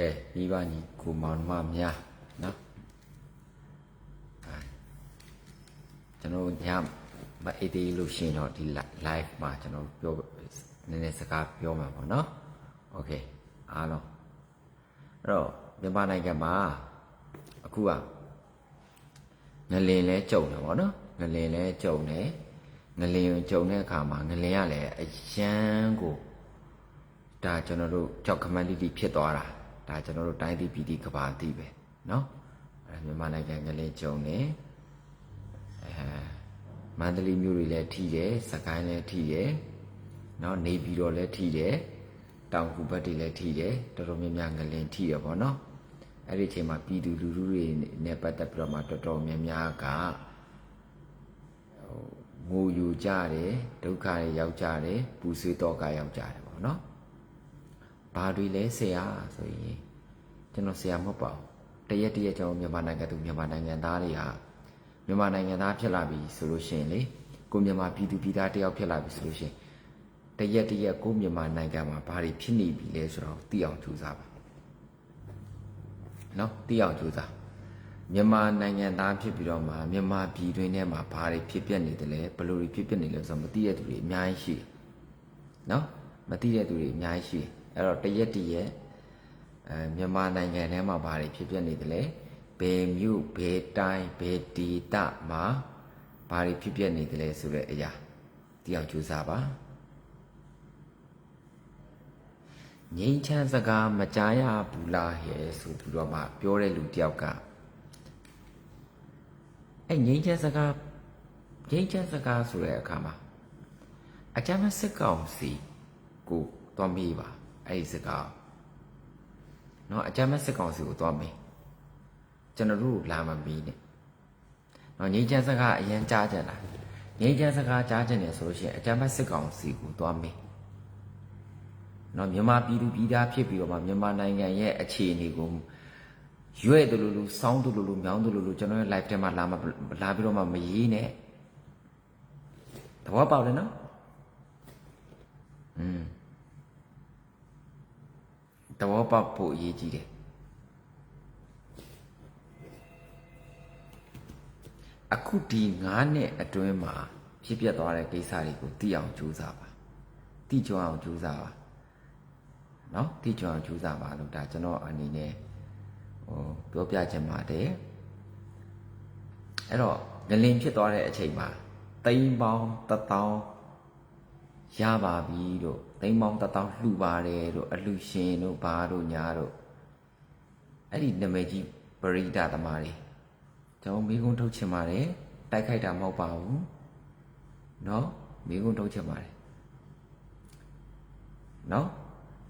ကဲပြီးပါညီကိုမောင်နှမများနော်အဲကျွန်တော်ညမအေးသေးလို့ရှရင်တော့ဒီ live မှာကျွန်တော်ပြောနည်းနည်းစကားပြောမှာပေါ့နော်โอเคအားလုံးအဲ့တော့မြန်မာနိုင်ငံမှာအခုကငလင်လဲကြုံတယ်ပေါ့နော်ငလင်လဲကြုံတယ်ငလင်ကိုကြုံတဲ့အခါမှာငလင်ကလည်းအရန်ကို ဒါကျွန်တော်တို့ကြောက်ခမန်းတိတိဖြစ်သွားတာ ဒါကျွန်တော်တို့တိုင်းတိပီတိကဘာတိပဲเนาะအဲမြန်မာနိုင်ငံကလေးကျုံနေအဲမန္တလေးမြို့တွေလည်းထိတယ်စကိုင်းလည်းထိတယ်เนาะနေပြည်တော်လည်းထိတယ်တောင်ကူဘက်တွေလည်းထိတယ်တော်တော်များများငလင်ထိရပါတော့အဲ့ဒီအချိန်မှာပြည်သူလူထုတွေနဲ့ပတ်သက်ပြီးတော့မှတော်တော်များများကဟိုငိုယူကြတယ်ဒုက္ခတွေရောက်ကြတယ်ပူဆွေးတော့ကရောက်ကြတယ်ပေါ့နော် ဘာတွေလဲဆရာဆိုရင်ကျွန်တော်ဆရာမဟုတ်ပါဘူးတရက်တရက်ကျွန်တော်မြန်မာနိုင်ငံသူမြန်မာနိုင်ငံသားတွေဟာမြန်မာနိုင်ငံသားဖြစ်လာပြီဆိုလို့ရှိရင်လေကိုမြန်မာပြည်သူပြည်သားတယောက်ဖြစ်လာပြီဆိုလို့ရှိရင်တရက်တရက်ကိုမြန်မာနိုင်ငံမှာဘာတွေဖြစ်နေပြီလဲဆိုတော့သိအောင်ကြိုးစားပါနော်သိအောင်ကြိုးစားမြန်မာနိုင်ငံသားဖြစ်ပြီးတော့မှမြန်မာပြည်တွင်းထဲမှာဘာတွေဖြစ်ပျက်နေတယ်လဲဘယ်လိုတွေဖြစ်ပျက်နေလဲဆိုတော့မသိတဲ့သူတွေအများကြီးရှိတယ်နော်မသိတဲ့သူတွေအများကြီးရှိတယ် အဲ့တော့တရက်တရက်အဲမြန်မာနိုင်ငံထဲမှာဘာတွေဖြစ်ပျက်နေတယ်လဲဘယ်မြို့ဘယ်တိုင်းဘယ်ဒေသမှာဘာတွေဖြစ်ပျက်နေတယ်လဲဆိုတဲ့အရာသိအောင်ကြိုးစားပါငိမ့်ချမ်းစကားမကြားရဘူးလားဟဲ့ဆိုပြီးတော့မှပြောတဲ့လူတယောက်ကအဲ့ငိမ့်ချမ်းစကားငိမ့်ချမ်းစကားဆိုတဲ့အခါမှာအကြမ်းမစစ်ကောင်စီကိုသွားမေးပါ အဲ့ဒီစစ်ကောင်နော်အကြမ်းမဲ့စစ်ကောင်စီကိုသွားမေးကျွန်တော်တို့လာမမီးနဲ့နော်ငိမ့်ချန်စကားအရင်ကြားကြလာငိမ့်ချန်စကားကြားကြနေဆိုလို့ရှိရင်အကြမ်းမဲ့စစ်ကောင်စီကိုသွားမေးနော်မြန်မာပြည်သူပြည်သားဖြစ်ပြီးတော့မှမြန်မာနိုင်ငံရဲ့အခြေအနေကိုရွဲ့တို့လိုလိုစောင်းတို့လိုလိုမြောင်းတို့လိုလိုကျွန်တော်ရဲ့ live ထဲမှာလာမလာပြီးတော့မှမရေးနဲ့သဘောပေါက်တယ်နော်อืม သဘောပေါက်ဖို့အရေးကြီးတယ်အခုဒီ9နှစ်အတွင်းမှာဖြစ်ပျက်သွားတဲ့ကိစ္စတွေကိုသိအောင်ကြိုးစားပါသိကြအောင်ကြိုးစားပါเนาะသိကြအောင်ကြိုးစားပါလို့ဒါကျွန်တော်အနေနဲ့ဟိုပြောပြချင်ပါတယ်အဲ့တော့ငလင်ဖြစ်သွားတဲ့အချိန်မှာတိမ်ပေါင်းတစ်တောင်း ရပါပြီတို့တိမ်ပေါင်းတစ်တောင်းလှူပါတယ်တို့အလှရှင်တို့ဘာတို့ညာတို့အဲ့ဒီနာမည်ကြီးပရိဒသမားတွေကျွန်တော်မိကုန်းထုတ်ချင်ပါတယ်တိုက်ခိုက်တာမဟုတ်ပါဘူးเนาะမိကုန်းထုတ်ချင်ပါတယ်เนาะ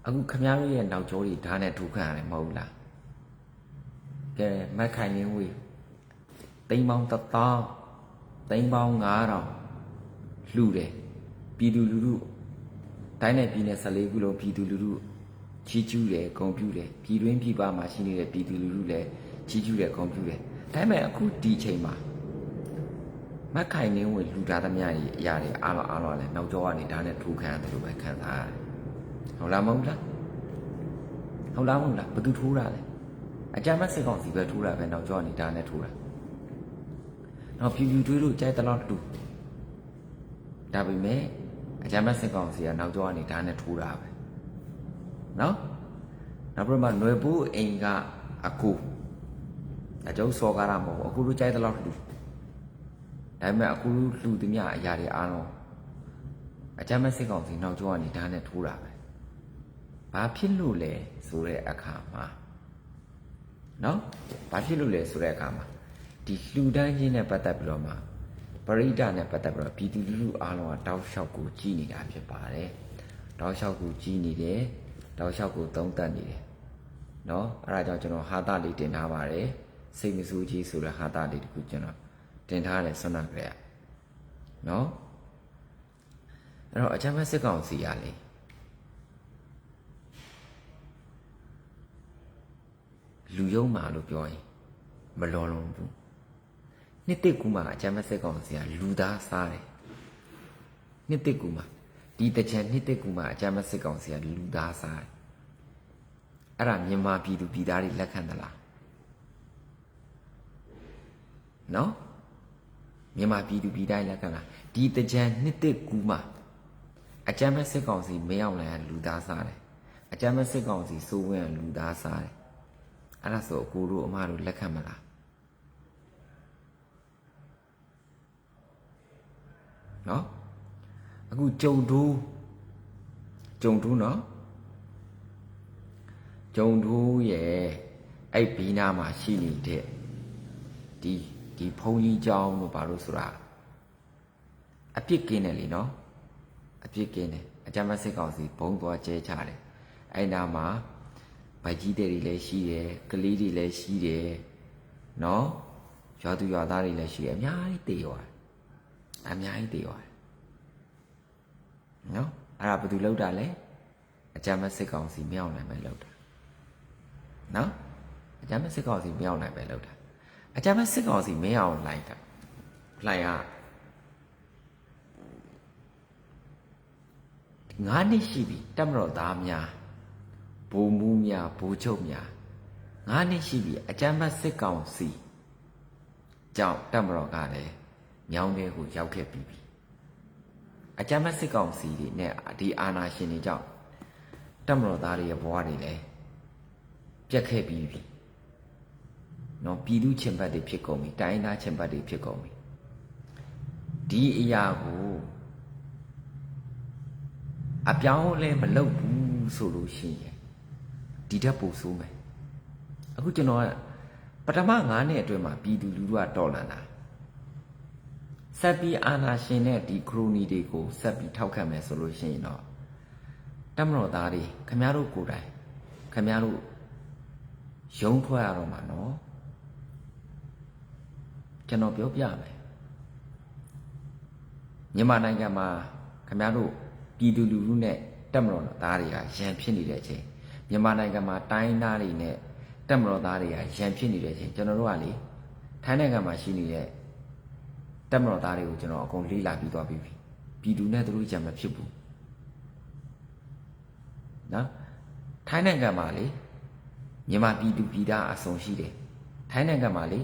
အခုခမားတို့ရဲ့နောက်ကျောတွေဓာတ်နဲ့ထိုးခံရတယ်မဟုတ်လားကဲမက်ခိုင်နေဝေးတိမ်ပေါင်းတစ်တောင်းတိမ်ပေါင်း9000လှူတယ် ပြည်သူလူထုတိုင်းနဲ့ပြည်နယ်14ခုလုံးပြည်သူလူထုချီးကျူးတယ်ဂုဏ်ပြုတယ်ပြည်တွင်းပြည်ပမှာရှိနေတဲ့ပြည်သူလူထုလည်းချီးကျူးတယ်ဂုဏ်ပြုတယ်ဒါပေမဲ့အခုဒီချိန်မှာမက်ခိုင်နေဝင်လူသားသမျှကြီးအရာတွေအားလုံးအားလုံးလည်းနောက်ကျောကနေဒါနဲ့ထိုးခံရတယ်လို့ပဲခံစားရတယ်ဟုတ်လားမဟုတ်လားဟုတ်လားမဟုတ်လားဘယ်သူထိုးတာလဲအကြမ်းမဲ့စစ်ကောင်စီပဲထိုးတာပဲနောက်ကျောကနေဒါနဲ့ထိုးတာနောက်ဖြူဖြူတွေးလို့ကြိုက်တဲ့လောက်တူဒါပေမဲ့ အကြမ်းမဲ့စစ်ကောင်စီကနောက်ကျောကနေဒါနဲ့ထိုးတာပဲနော်နောက်ပြီးမှຫນွယ်ပူးအိမ်ကအကူအကျုပ်စော်ကားတာမဟုတ်ဘူးအခုလိုကြိုက်တဲ့လောက်တူဒါပေမဲ့အခုလူသမျှအရာတွေအားလုံးအကြမ်းမဲ့စစ်ကောင်စီနောက်ကျောကနေဒါနဲ့ထိုးတာပဲဘာဖြစ်လို့လဲဆိုတဲ့အခါမှာနော်ဘာဖြစ်လို့လဲဆိုတဲ့အခါမှာဒီလှူဒန်းခြင်းနဲ့ပတ်သက်ပြီးတော့မှ ပရိဒနဲ့ပတ်သက်ပြီးတော့ပြည်သူလူထုအားလုံးကတောက်လျှောက်ကိုကြည်နေတာဖြစ်ပါတယ်တောက်လျှောက်ကိုကြည်နေတယ်တောက်လျှောက်ကိုသုံးသပ်နေတယ်နော်အဲ့ဒါကြောင့်ကျွန်တော်ဟာတာလေးတင်ထားပါတယ်စိတ်မဆိုးကြီးဆိုတဲ့ဟာတာလေးတခုကျွန်တော်တင်ထားတယ်ဆွမ်းနာကြရနော်အဲ့တော့အချမ်းမစစ်ကောင်စီရလေလူယုံမာလို့ပြောရင်မလော်လုံးဘူး နှစ်တစ်ကူမှာအချမ်းမစစ်ကောင်စီကလူသားစားတယ်နှစ်တစ်ကူမှာဒီတချံနှစ်တစ်ကူမှာအချမ်းမစစ်ကောင်စီကလူသားစားတယ်အဲ့ဒါမြန်မာပြည်သူပြည်သားတွေလက်ခံသလားနော်မြန်မာပြည်သူပြည်သားတွေလက်ခံလားဒီတကြံနှစ်သက်ကူးမှာအကြမ်းမဲ့စစ်ကောင်စီမင်းအောင်လှိုင်ကလူသားစားတယ်အကြမ်းမဲ့စစ်ကောင်စီစိုးဝင်းကလူသားစားတယ်အဲ့ဒါဆိုအကိုတို့အမတို့လက်ခံမလား နော်အခုကြုံတိုးကြုံတိုးနော်ကြုံတိုးရဲ့အဲ့ဘီနာမှာရှိနေတဲ့ဒီဒီဘုံကြီးကြောင်းလို့ဘာလို့ဆိုတာအပြစ်ကင်းတယ်လीနော်အပြစ်ကင်းတယ်အကြမ်းမစစ်ကောင်စီဘုံသွားကျဲချတယ်အဲ့နာမှာဗိုက်ကြီးတဲ့တွေလည်းရှိတယ်ကလေးတွေလည်းရှိတယ်နော်ရွာသူရွာသားတွေလည်းရှိတယ်အများကြီးတေသွားတယ် အများကြီးတေရွာနော်အဲ့ဒါဘယ်သူလောက်တာလဲအကြမ်းမစစ်ကောင်စီမြောက်နိုင်ပဲလောက်တာနော်အကြမ်းမစစ်ကောင်စီမြောက်နိုင်ပဲလောက်တာအကြမ်းမစစ်ကောင်စီမင်းအောင်လိုက်တာလိုက်ရငါးနှစ်ရှိပြီတက်မတော်သားများဘိုလ်မူးများဘိုလ်ချုပ်များငါးနှစ်ရှိပြီအကြမ်းမစစ်ကောင်စီကြောင့်တက်မတော်ကလည်း မြောင်းတဲ့ကိုရောက်ခဲ့ပြီးပြီအကြမ်းမစစ်ကောင်စီတွေနဲ့ဒီအာဏာရှင်တွေကြောင့်တက်မတော်သားတွေရဲ့ဘဝတွေလည်းပြတ်ခဲ့ပြီးပြီနော်ပြည်သူချင်းဘတ်တွေဖြစ်ကုန်ပြီတိုင်းသားချင်းဘတ်တွေဖြစ်ကုန်ပြီဒီအရာကိုအပြောင်းလဲမလုပ်ဘူးဆိုလို့ရှိရင်ဒီတက်ပို့ဆိုးမယ်အခုကျွန်တော်ကပထမ9နှစ်အတွင်းမှာပြည်သူလူထုကတော်လန်တာ ဆက်ပြီးအာနာရှင်နဲ့ဒီခရိုနီတွေကိုဆက်ပြီးထောက်ခံမယ်ဆိုလို့ရှိရင်တော့တမတော်သားတွေခမရတို့ကိုယ်တိုင်ခမရတို့ရုံထွက်ရတော့မှာနော်ကျွန်တော်ပြောပြမယ်မြန်မာနိုင်ငံမှာခမရတို့ပြည်သူလူထုနဲ့တက်မတော်သားတွေကရန်ဖြစ်နေတဲ့အချိန်မြန်မာနိုင်ငံမှာတိုင်းသားတွေနဲ့တက်မတော်သားတွေကရန်ဖြစ်နေတဲ့အချိန်ကျွန်တော်တို့ကလေထိုင်းနိုင်ငံမှာရှိနေတဲ့ တက်မတော်သားတွေကိုကျွန်တော်အကုန်လေးလာပြီးသွားပြီပြည်သူနဲ့သူတို့ကြံမဖြစ်ဘူးနော်ထိုင်းနိုင်ငံမှာလေမြန်မာပြည်သူပြည်သားအစုံရှိတယ်ထိုင်းနိုင်ငံမှာလေ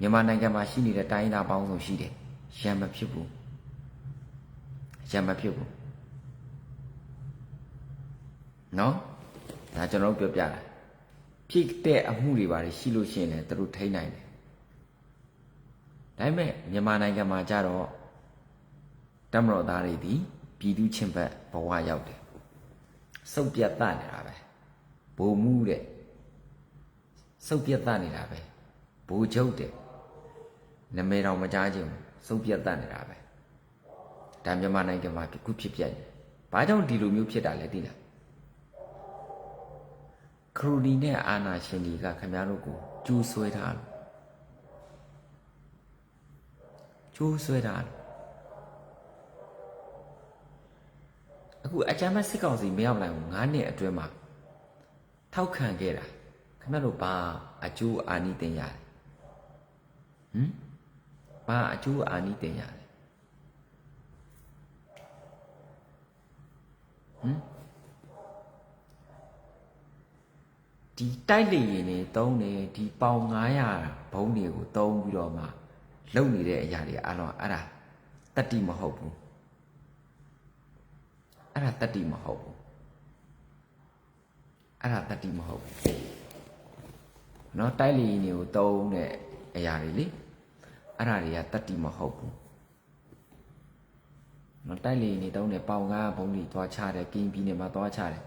မြန်မာနိုင်ငံမှာရှိနေတဲ့တိုင်းသားပေါင်းစုံရှိတယ်ရံမဖြစ်ဘူးရံမဖြစ်ဘူးနော်ဒါကျွန်တော်တို့ပြောပြတာဖြစ်တဲ့အမှုတွေပါတယ်ရှိလို့ရှိရင်လည်းသူတို့ထိန်းနိုင်တယ် ဒါပေမဲ့မြန်မာနိုင်ငံမှာကြတော့တမတော်သားတွေဒီပြည်သူချင်းဘက်ဘဝရောက်တယ်စုပ်ပြတ်တနေတာပဲဘုံမှုတဲ့စုပ်ပြတ်တနေတာပဲဘူချုပ်တဲ့နမဲတော်မကြားခြင်းစုပ်ပြတ်တနေတာပဲဒါမြန်မာနိုင်ငံမှာတစ်ခုဖြစ်ပြနေဘာကြောင့်ဒီလိုမျိုးဖြစ်တာလဲသိလားခရူဒီနဲ့အာနာရှင်ဒီကခင်ဗျားတို့ကိုကျူးဆွဲထားလို့ ကျိုးဆွဲတာအခုအကြမ်းဖက်စစ်ကောင်စီမရောက်နိုင်ဘူး9နှစ်အတွင်းမှာထောက်ခံခဲ့တာခင်ဗျားတို့ဘာအကျိုးအာနိသင်ရတယ်ဟမ်ဘာအကျိုးအာနိသင်ရတယ်ဟမ်ဒီတိုက်လေရင်တွေတုံးတယ်ဒီပေါင်900ဘုံတွေကိုတုံးပြီးတော့မှ လုံနေတဲ့အရာတွေအလုံးအဲ့ဒါတတ္တိမဟုတ်ဘူးအဲ့ဒါတတ္တိမဟုတ်ဘူးအဲ့ဒါတတ္တိမဟုတ်ဘူးနော်တိုက်လီတွေကိုတုံးတဲ့အရာတွေလေအဲ့ဒါတွေကတတ္တိမဟုတ်ဘူးနော်တိုက်လီတွေတုံးတဲ့ပေါင်ကားဘုံတွေသွားချတယ်ကင်းပြီးနေမှာသွားချတယ်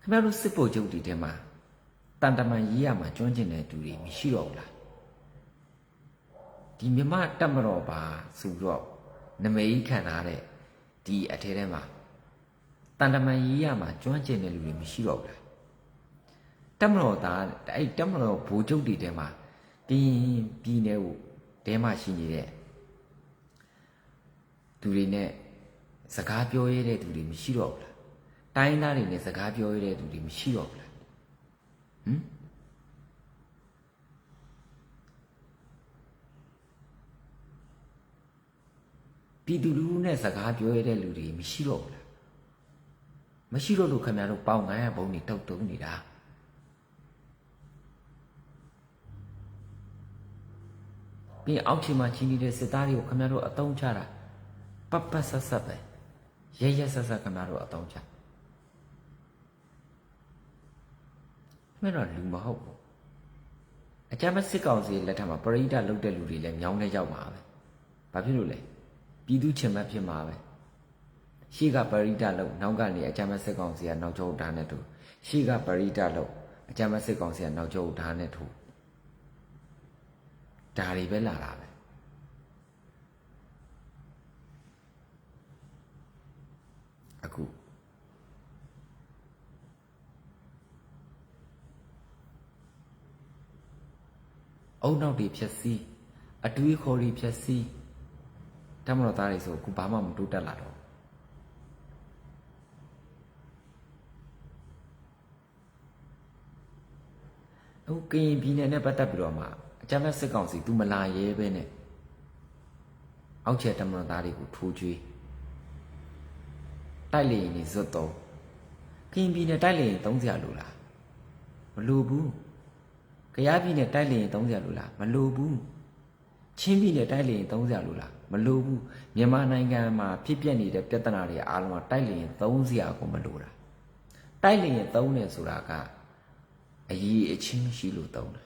ခင်ဗျားတို့စစ်ဖို့ကြုတ်ဒီထဲမှာတန်တမန်ရေးရမှာကျွမ်းကျင်တဲ့သူတွေမရှိတော့ဘူးလား ဒီမြမတက်မတော်ပါဆိုတော့နမိတ်ခံထားတဲ့ဒီအထဲထဲမှာတန်တမန်ရေးရမှာကျွမ်းကျင်တဲ့လူတွေမရှိတော့ဘူးလားတက်မတော်သားအဲ့တက်မတော်ဘိုးချုပ်တွေထဲမှာပြည်ပြည်နယ်ကိုတဲမှာရှိနေတဲ့သူတွေနဲ့စကားပြောရတဲ့သူတွေမရှိတော့ဘူးလားတိုင်းသားတွေနဲ့စကားပြောရတဲ့သူတွေမရှိတော့ဘူးလားဟမ် ပြည်သူလူထုနဲ့စကားပြောရတဲ့လူတွေမရှိတော့ဘူးလားမရှိတော့လို့ခင်ဗျားတို့ပေါင်900ဘုံတွေတုတ်တုံနေတာပြီးအောက်ခြေမှာချင်းနေတဲ့စစ်သားတွေကိုခင်ဗျားတို့အတုံးချတာပပဆက်ဆက်ပဲရဲရဲဆက်ဆက်ခင်ဗျားတို့အတုံးချမဲ့တော့လူမဟုတ်ဘူးအကြမ်းဖက်စစ်ကောင်စီလက်ထက်မှာပရိဒတ်လုတ်တဲ့လူတွေလည်းမြောင်းနေရောက်ပါပဲဘာဖြစ်လို့လဲ ပြည်သူချင်မှတ်ဖြစ်မှာပဲရှေ့ကပရိဒတ်လုတ်နောက်ကနေအကြမ်းဖက်စစ်ကောင်စီကနောက်ကျောဓာတ်နဲ့တူရှေ့ကပရိဒတ်လုတ်အကြမ်းဖက်စစ်ကောင်စီကနောက်ကျောဓာတ်နဲ့တူဒါတွေပဲလာတာပဲအခုအုံနောက်တွေဖြက်စီးအတွေးခေါ်တွေဖြက်စီး တမတော်သားတွေဆိုအခုဘာမှမတိုးတက်လာတော့အခုကရင်ပြည်နယ်နဲ့ပတ်သက်ပြီးတော့မှအကြမ်းဖက်စစ်ကောင်စီသူမလာရဲပဲနဲ့အောက်ချက်တမတော်သားတွေကိုထိုးကျွေးတိုက်လေရင်နေဇွတ်တော့ကရင်ပြည်နယ်တိုက်လေရင်30လိုလားမလိုဘူးကရားပြည်နယ်တိုက်လေရင်30လိုလားမလိုဘူးချင်းပြည်နယ်တိုက်လေရင်30လိုလား မလိုဘူးမြန်မာနိုင်ငံမှာဖြစ်ပျက်နေတဲ့ပြဿနာတွေအားလုံးကတိုက်လေရင်30ကိုမလိုတာတိုက်လေရင်30တယ်ဆိုတာကအရေးအချင်းမရှိလို့သုံးတာ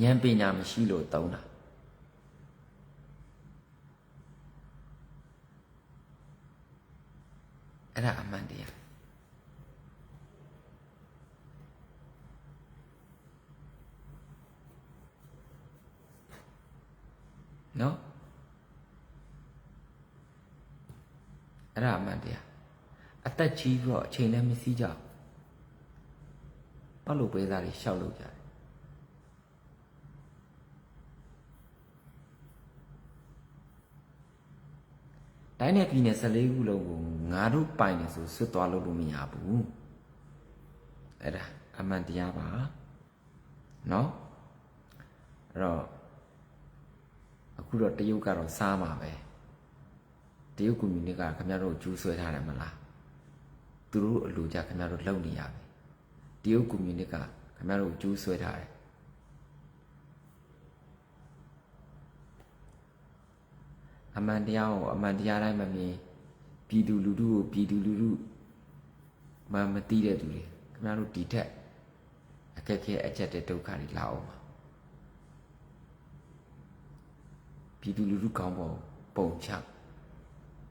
ဉာဏ်ပညာမရှိလို့သုံးတာအဲ့ဒါအမှန်တရား နော်အဲ့ဒါအမှန်တရားအသက်ကြီးပြီးတော့အချိန်လည်းမစည်းကြဘူးပတ်လို့ပေးသားတွေရှောက်လို့ကြတယ်တိုင်းနယ်ပြည်နယ်14ခုလုံးကိုငါတို့ပိုင်နေဆိုဆွတ်သွားလို့လို့မရဘူးအဲ့ဒါအမှန်တရားပါနော်အဲ့တော့ အခုတော့တရုတ်ကတော့စားမှာပဲတရုတ်ကွန်မြူနတီကခင်ဗျားတို့ဂျူးဆွဲထားတယ်မလားသူတို့အလိုကြခင်ဗျားတို့လုံနေရပဲတရုတ်ကွန်မြူနတီကခင်ဗျားတို့ဂျူးဆွဲထားတယ်အမှန်တရားကိုအမှန်တရားတိုင်းမမြင်ပြည်သူလူထုကိုပြည်သူလူထုမမသိတဲ့သူတွေခင်ဗျားတို့ဒီထက်အခက်ခဲအချက်တဲ့ဒုက္ခတွေလာအောင်ပါ ပြည်သူလူထုကောင်းဖို့ပုံချ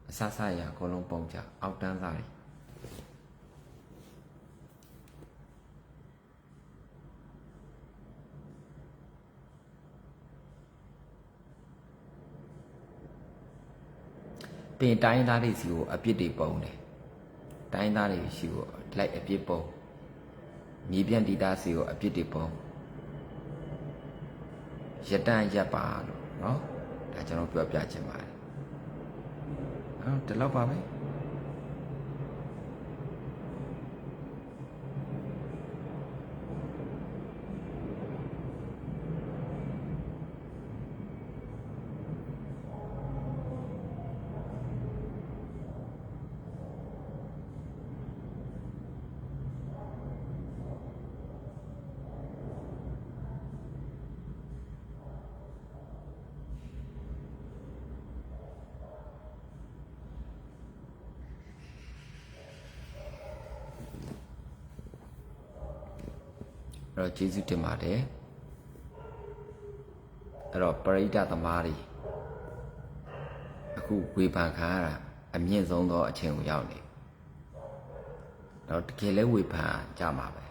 အဆဆရာအကုန်လုံးပုံချအောက်တန်းသားတွေတင်တိုင်းသားတွေစီကိုအပြစ်တွေပုံတယ်တိုင်းသားတွေစီကိုလိုက်အပြစ်ပုံမြေပြန့်ဒီသားစီကိုအပြစ်တွေပုံရတန်ရက်ပါလို့နော် ဒါကျွန်တော်ပြောပြချင်ပါတယ်အော်ဒီလောက်ပါပဲ အဲ့တော့ကျေးဇူးတင်ပါတယ်အဲ့တော့ပရိဒတ်သမားတွေအခုဝေဖန်ခံရတာအမြင့်ဆုံးသောအချိန်ကိုရောက်နေတော့တကယ်လဲဝေဖန်ကြမှာပဲ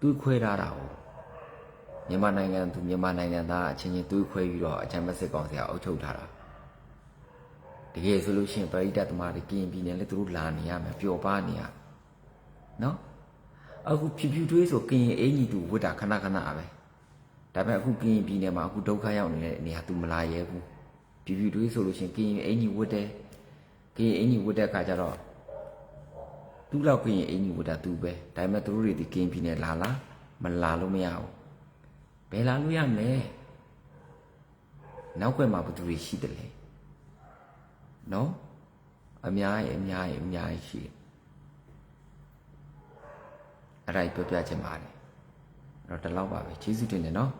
သူခွဲထားတာကိုမြန်မာနိုင်ငံသူမြန်မာနိုင်ငံသားအချင်းချင်းသူခွဲပြီးတော့အချမ်းမစစ်ကောင်စီကအုပ်ချုပ်ထားတာတကယ်ဆိုလို့ရှိရင်ပရိဒတ်သမားတွေကရင်ပြည်နယ်လဲသူတို့လာနေရမယ်ပျော်ပါနေရနော် အခုဖြူဖြူတွေးဆိုကရင်အင်ကြီးသူဝတ်တာခဏခဏပဲဒါပေမဲ့အခုကရင်ပြည်နယ်မှာအခုဒုက္ခရောက်နေတဲ့နေရာသူမလာရဲဘူးဖြူဖြူတွေးဆိုလို့ရှိရင်ကရင်အင်ကြီးဝတ်တယ်ကရင်အင်ကြီးဝတ်တဲ့အခါကျတော့သူ့လောက်ကရင်အင်ကြီးဝတ်တာသူပဲဒါပေမဲ့သူတို့တွေဒီကရင်ပြည်နယ်လာလားမလာလို့မရဘူးဘယ်လာလို့ရမလဲနောက်ွယ်မှာဘယ်သူတွေရှိတယ်လဲနော်အများကြီးအများကြီးအများကြီးရှိတယ် အဲ့ဒါကြီးပြောပြချင်ပါတယ်အဲ့တော့ဒီလောက်ပါပဲကျေးဇူးတင်တယ်နော်